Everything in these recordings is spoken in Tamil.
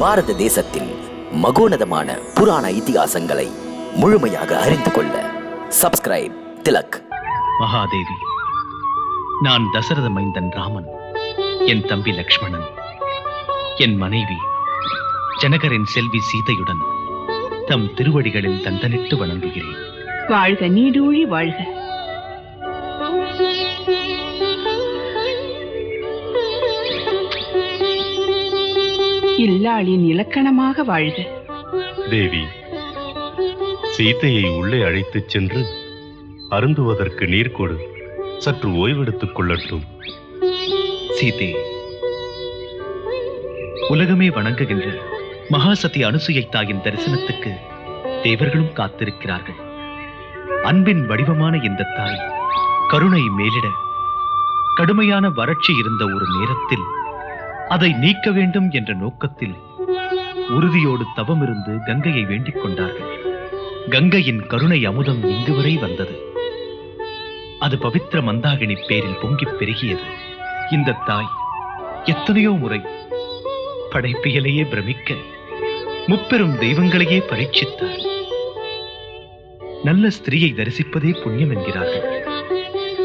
பாரத தேசத்தின் மகோனதமான புராண இதிகாசங்களை முழுமையாக அறிந்து கொள்ள சப்ஸ்கிரைப் திலக். மகாதேவி நான் தசரத மைந்தன் ராமன் என் தம்பி லக்ஷ்மணன். என் மனைவி ஜனகரின் செல்வி சீதையுடன் தம் திருவடிகளில் தந்தனிட்டு வணங்குகிறேன். வாழ்க நீடூழி வாழ்க. இல்லாளின் இலக்கணமாக வாழ்க. தேவி சீதையை உள்ளே அழைத்துச் சென்று அருந்துவதற்கு நீர் கொடு. சற்று ஓய்வெடுத்துக் கொள்ளட்டும். சீதே உலகமே வணங்குகின்ற மகாசதி அனுசுயை தாயின் தரிசனத்துக்கு தேவர்களும் காத்திருக்கிறார்கள். அன்பின் வடிவமான இந்த தாய் கருணை மேலிட கடுமையான வறட்சி இருந்த ஒரு நேரத்தில் அதை நீக்க வேண்டும் என்ற நோக்கத்தில் உறுதியோடு தவமிருந்து கங்கையை வேண்டிக் கொண்டார்கள். கங்கையின் கருணை அமுதம் இங்கு வரை வந்தது. அது பவித்திர மந்தாகினி பேரில் பொங்கிப் பெருகியது. இந்த தாய் எத்தனையோ முறை படைப்பியலையே பிரமிக்க முப்பெரும் தெய்வங்களையே பரீட்சித்தார். நல்ல ஸ்திரீயை தரிசிப்பதே புண்ணியம் என்கிறார்கள்.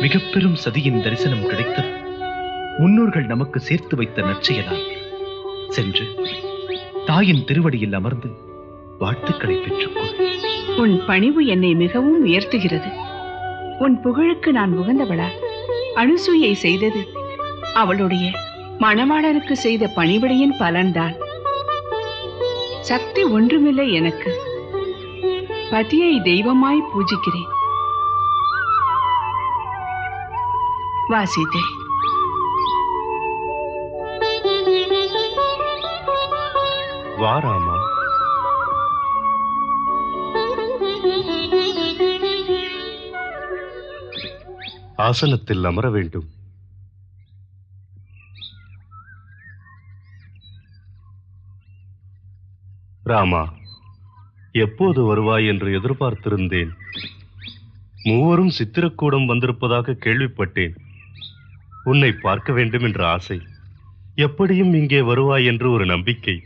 மிகப்பெரும் சதியின் தரிசனம் கிடைத்தது. முன்னோர்கள் நமக்கு சேர்த்து வைத்த நற்செயலால் சென்று தாயின் திருவடியில் அமர்ந்து வாழ்த்துக்களை பெற்றுக்கொள். உன் பணிவு என்னை மிகவும் உயர்த்துகிறது. உன் புகழுக்கு நான் உகந்தவளா? அனுசூயை செய்தது அவளுடைய மணவாளனுக்கு செய்த பணிவிடையின் பலன்தான். சக்தி ஒன்றுமில்லை எனக்கு. பதியை தெய்வமாய் பூஜிக்கிறேன். வா வாராமா? ஆசனத்தில் அமர வேண்டும். ராமா எப்போது வருவாய் என்று எதிர்பார்த்திருந்தேன். மூவரும் சித்திரக்கூடம் வந்திருப்பதாக கேள்விப்பட்டேன். உன்னை பார்க்க வேண்டும் என்ற ஆசை. எப்படியும் இங்கே வருவாய் என்று ஒரு நம்பிக்கை.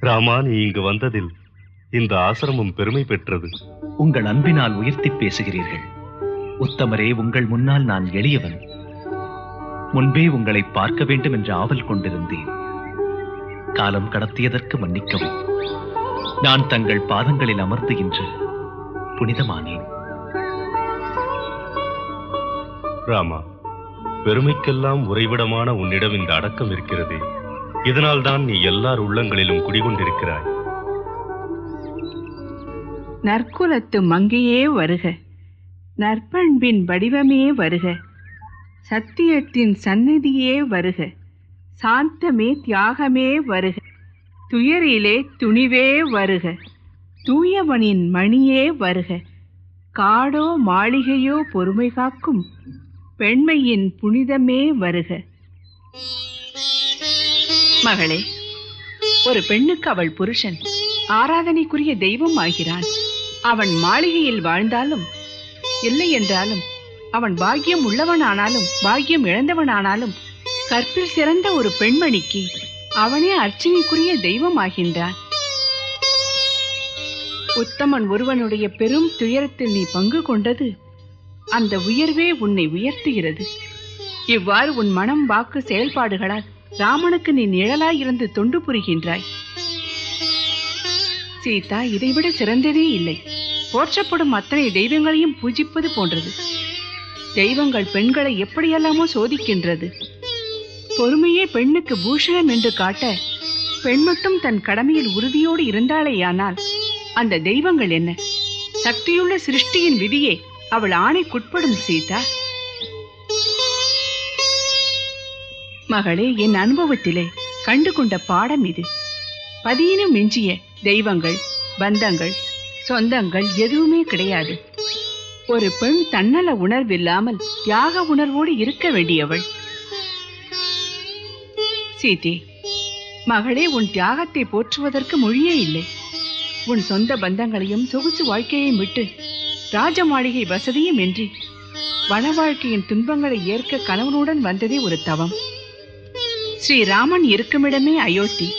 ராமா நீ இங்கு வந்ததில் இந்த ஆசிரமம் பெருமை பெற்றது. உங்கள் அன்பினால் உயர்த்தி பேசுகிறீர்கள். உத்தமரே உங்கள் முன்னால் நான் எளியவன். முன்பே உங்களை பார்க்க வேண்டும் என்ற ஆவல் கொண்டிருந்தேன். காலம் கடத்தியதற்கு மன்னிக்கவும். நான் தங்கள் பாதங்களில் அமர்ந்து இன்று புனிதமானேன். ராமா பெருமைக்கெல்லாம் உறைவிடமான உன்னிடம் இந்த அடக்கம் இருக்கிறதே. இதனால்தான் நீ எல்லார் உள்ளங்களிலும் குடிகொண்டிருக்கிறாய். நற்குலத்து மங்கையே வருக. நற்பண்பின் வடிவமே வருக. சத்தியத்தின் சந்நிதியே வருக. சாந்தமே தியாகமே வருக. துயரிலே துணிவே வருக. தூயவனின் மணியே வருக. காடோ மாளிகையோ பொறுமை காக்கும். பெண்மையின் புனிதமே வருக. மகளே ஒரு பெண்ணுக்கு அவள் புருஷன். ஆராதனைக்குரிய தெய்வம் ஆகிறான் அவன் மாளிகையில் வாழ்ந்தாலும் இல்லை என்றாலும் அவன் பாக்கியம் உள்ளவனானாலும் பாக்கியம் இழந்தவனானாலும் கற்பில் சிறந்த ஒரு பெண்மணிக்கு அவனே அர்ச்சனைக்குரிய தெய்வம் ஆகின்றான். உத்தமன் ஒருவனுடைய பெரும் துயரத்தில் நீ பங்கு கொண்டது அந்த உயர்வே உன்னை உயர்த்துகிறது. இவ்வாறு உன் மனம் வாக்கு செயல்பாடுகளால் ராமனுக்கு நீ நிழலாய் இருந்து தொண்டு புரிகின்றாய். சீதா இதைவிட சிறந்ததே இல்லை. போற்றப்படும் அத்தனை தெய்வங்களையும் பூஜிப்பது போன்றது. தெய்வங்கள் பெண்களை எப்படியெல்லாமோ சோதிக்கின்றது. பொறுமையே பெண்ணுக்கு பூஷணம் என்று காட்ட பெண் மட்டும் தன் கடமையில் உறுதியோடு இருந்தாளேயானால் அந்த தெய்வங்கள் என்ன? சக்தியுள்ள சிருஷ்டியின் விதியே அவள் ஆணைக்குட்படும் சீதா. மகளே என் அனுபவத்திலே கண்டு கொண்ட பாடம் இது. பதியினும் மிஞ்சிய தெய்வங்கள் பந்தங்கள் சொந்தங்கள் எதுவுமே கிடையாது. ஒரு பெண் தன்னல உணர்வில்லாமல் தியாக உணர்வோடு இருக்க வேண்டியவள். சீதி மகளே உன் தியாகத்தை போற்றுவதற்கு மொழியே இல்லை. உன் சொந்த பந்தங்களையும் சொகுசு வாழ்க்கையையும் விட்டு ராஜ மாளிகை வசதியும் இன்றி வன வாழ்க்கையின் துன்பங்களை ஏற்க கணவனுடன் வந்ததே ஒரு தவம். ஸ்ரீராமன் இருக்குமிடமே அயோத்தி.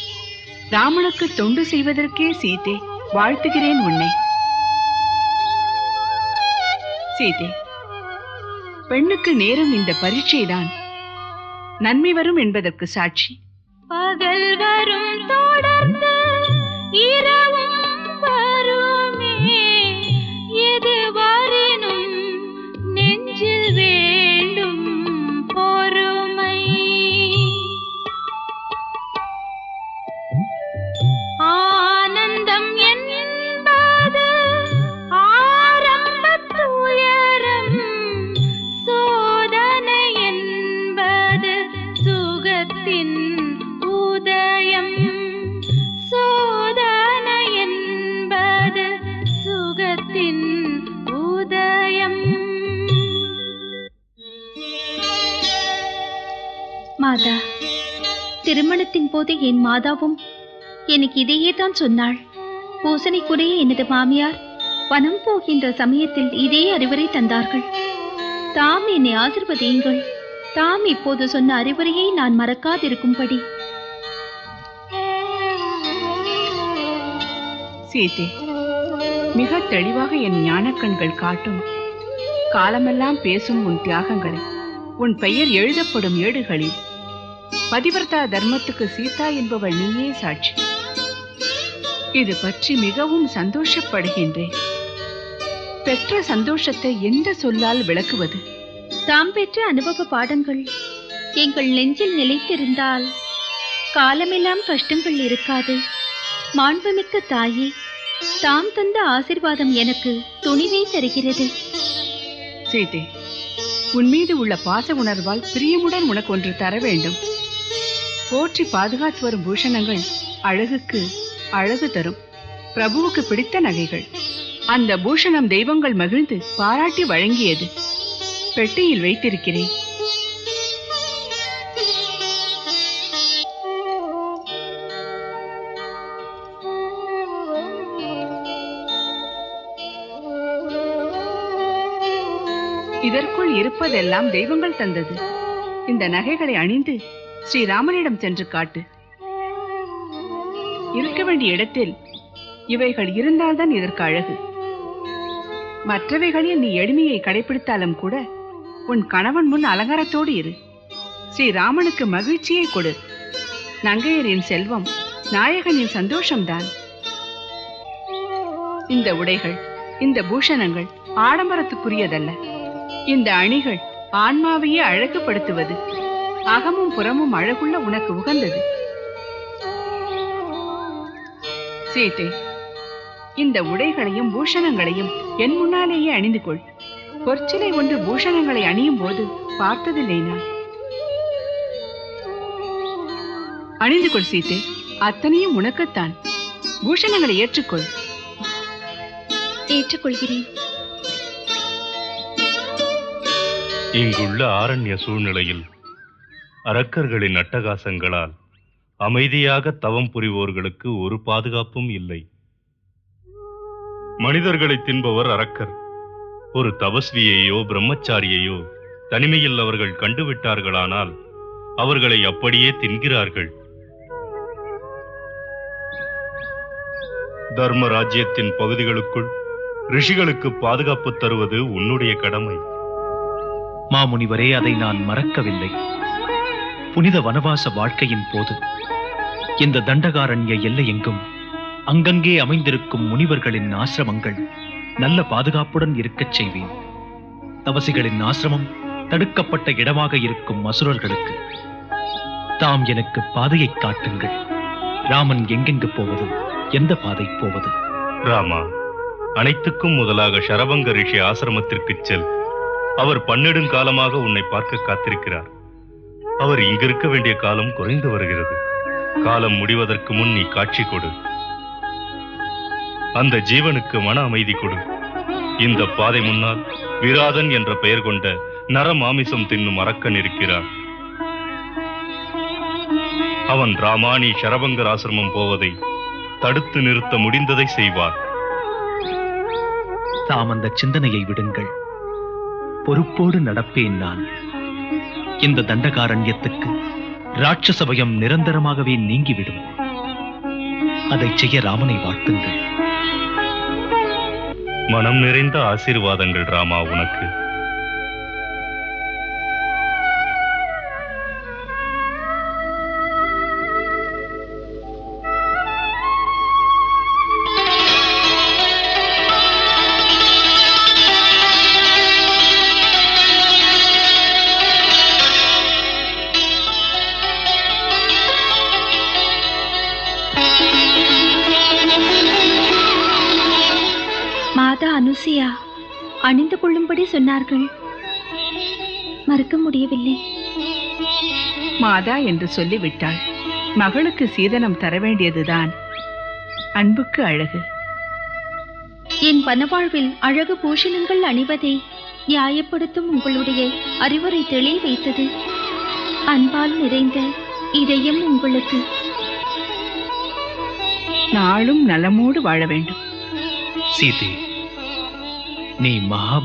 ராமனுக்கு தொண்டு செய்வதற்கே சீதே வாழ்த்துகிறேன் உன்னை. சீதே பெண்ணுக்கு நேரும் இந்த பரீட்சைதான். நன்மை வரும் என்பதற்கு சாட்சி. பகல் வரும் திருமணத்தின் போது என் மாதாவும் எனக்கு இதையே தான் சொன்னாள். பூசணிக்குரிய எனது மாமியார் வனம் போகின்ற சமயத்தில் இதே அறிவுரை தந்தார்கள். தாம் என்னை ஆசிர்வதியுங்கள். தாம் இப்போது சொன்ன அறிவுரையை நான் மறக்காதிருக்கும்படி. சீதே மிக தெளிவாக என் ஞானக்கண்கள் காட்டும். காலமெல்லாம் பேசும் உன் தியாகங்களை உன் பெயர் எழுதப்படும் ஏடுகளில் பதிவர்த்தா தர்மத்துக்கு சீதா என்பவள் நீயே சாட்சி. இது பற்றி மிகவும் சந்தோஷப்படுகின்றேன் பெற்ற சந்தோஷத்தை எந்த சொல்லால் விளக்குவது? தாம் பெற்ற அனுபவ பாடங்கள் எங்கள் நெஞ்சில் நிலைத்திருந்தால் காலமெல்லாம் கஷ்டங்கள் இருக்காது. மாண்புமிக்க தாயே தாம் தந்த ஆசிர்வாதம் எனக்கு துணிவை தருகிறது. சீதே உன் மீது உள்ள பாச உணர்வால் பிரியமுடன் உனக்கு ஒன்று தர வேண்டும். போற்றி பாதுகாத்து வரும் பூஷணங்கள் அழகுக்கு அழகு தரும். பிரபுவுக்கு பிடித்த நகைகள். அந்த பூஷணம் தெய்வங்கள் மகிழ்ந்து பாராட்டி வழங்கியது. பெட்டியில் வைத்திருக்கிறேன். இதற்குள் இருப்பதெல்லாம் தெய்வங்கள் தந்தது. இந்த நகைகளை அணிந்து ஸ்ரீராமனிடம் சென்று காட்டு. இருக்க வேண்டிய இடத்தில் இவைகள் இருந்தால்தான் இதற்கு அழகு. மற்றவைகளில் நீ எளிமையை கடைபிடித்தாலும் கூட உன் கணவன் முன் அலங்காரத்தோடு இரு. ஸ்ரீராமனுக்கு மகிழ்ச்சியை கொடு. நங்கையரின் செல்வம் நாயகனின் சந்தோஷம்தான். இந்த உடைகள் இந்த பூஷணங்கள் ஆடம்பரத்துக்குரியதல்ல. இந்த அணிகள் ஆன்மாவையே அழகுபடுத்துவது. அகமும் புறமும் அழகுள்ள உனக்கு உகந்தது. சீதை இந்த உடைகளையும் பூஷணங்களையும் என் முன்னாலேயே அணிந்து கொள் பொற்சிலை ஒன்று பூஷணங்களை அணியும் போது பார்த்ததில்லை நான். அணிந்து கொள் சீதை அத்தனையும் உனக்குத்தான். பூஷணங்களை ஏற்றுக்கொள். ஏற்றுக்கொள்கிறேன். இங்குள்ள ஆரண்ய சூழ்நிலையில் அரக்கர்களின் அட்டகாசங்களால் அமைதியாக தவம் புரிவோர்களுக்கு ஒரு பாதுகாப்பும் இல்லை. மனிதர்களை தின்பவர் அரக்கர். ஒரு தபஸ்வியையோ பிரம்மச்சாரியையோ தனிமையில் அவர்கள் கண்டுவிட்டார்களானால் அவர்களை அப்படியே தின்கிறார்கள். தர்ம ராஜ்யத்தின் பகுதிகளுக்குள் ரிஷிகளுக்கு பாதுகாப்பு தருவது உன்னுடைய கடமை. மாமுனிவரே அதை நான் மறக்கவில்லை. புனித வனவாச வாழ்க்கையின் போது இந்த தண்டகாரண்ய எல்லை எங்கும் அங்கங்கே அமைந்திருக்கும் முனிவர்களின் ஆசிரமங்கள் நல்ல பாதுகாப்புடன் இருக்கச் செய்வேன். தவசிகளின் ஆசிரமம் தடுக்கப்பட்ட இடமாக இருக்கும் அசுரர்களுக்கு தாம் எனக்கு பாதையை காட்டுங்கள். ராமன் எங்கெங்கு போவது எந்த பாதை போவது? ராமா அனைத்துக்கும் முதலாக ஷரவங்க ரிஷி ஆசிரமத்திற்குச் செல். அவர் பன்னெடுங்காலமாக உன்னை பார்க்க காத்திருக்கிறார். அவர் இங்கிருக்க வேண்டிய காலம் குறைந்து வருகிறது. காலம் முடிவதற்கு முன் நீ காட்சி கொடு. அந்த ஜீவனுக்கு மன அமைதி கொடு. இந்த பாதை முன்னால் விராதன் என்ற பெயர் கொண்ட நர மாமிசம் தின்னும் அரக்கன் இருக்கிறான். அவன் ராமானி ஷரபங்கர் ஆசிரமம் போவதை தடுத்து நிறுத்த முடிந்ததை செய்வார். தாம் அந்த சிந்தனையை விடுங்கள். பொறுப்போடு நடப்பேன் நான். இந்த தண்டகாரண்யத்துக்கு ராட்சச பயம் நிரந்தரமாகவே நீங்கிவிடும். அதை செய்ய ராமனை வாழ்த்துங்கள். மனம் நிறைந்த ஆசீர்வாதங்கள் ராமா உனக்கு. மாதா அனுசியா அணிந்து கொள்ளும்படி சொன்னார்கள். மறக்க முடியவில்லை. மாதா என்று சொல்லிவிட்டாள். மகளுக்கு சீதனம் தர வேண்டியதுதான். அன்புக்கு அழகு. என் வனவாழ்வில் அழகு பூஷணங்கள் அணிவதை நியாயப்படுத்தும் உங்களுடைய அறிவுரை தெளிய வைத்தது. அன்பால் நிறைந்த இதயம் உங்களுக்கு. நாளும் நலமோடு வாழ வேண்டும். சீதே நீ மகா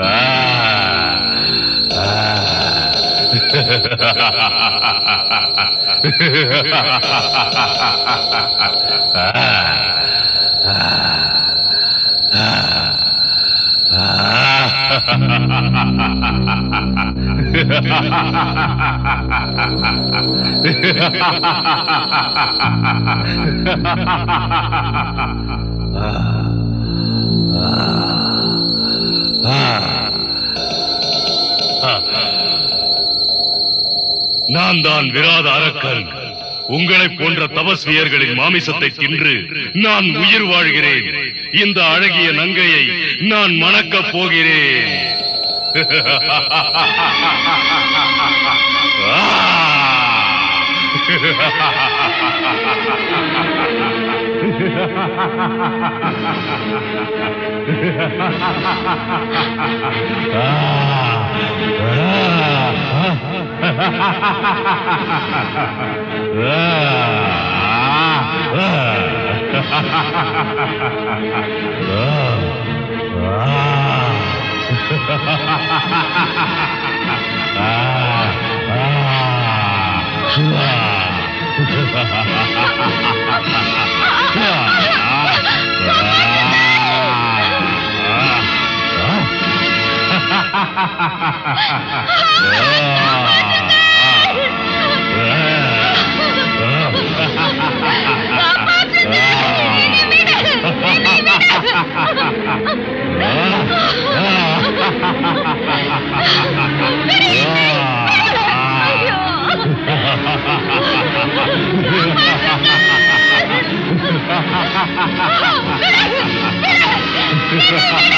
ah. ah. நான் தான் விராத அரக்கன். உங்களைப் போன்ற தபஸ்வியர்களின் மாமிசத்தை தின்று நான் உயிர் வாழ்கிறேன். இந்த அழகிய நங்கையை நான் மணக்கப் போகிறேன். Ha ha ha ha! Obrigado.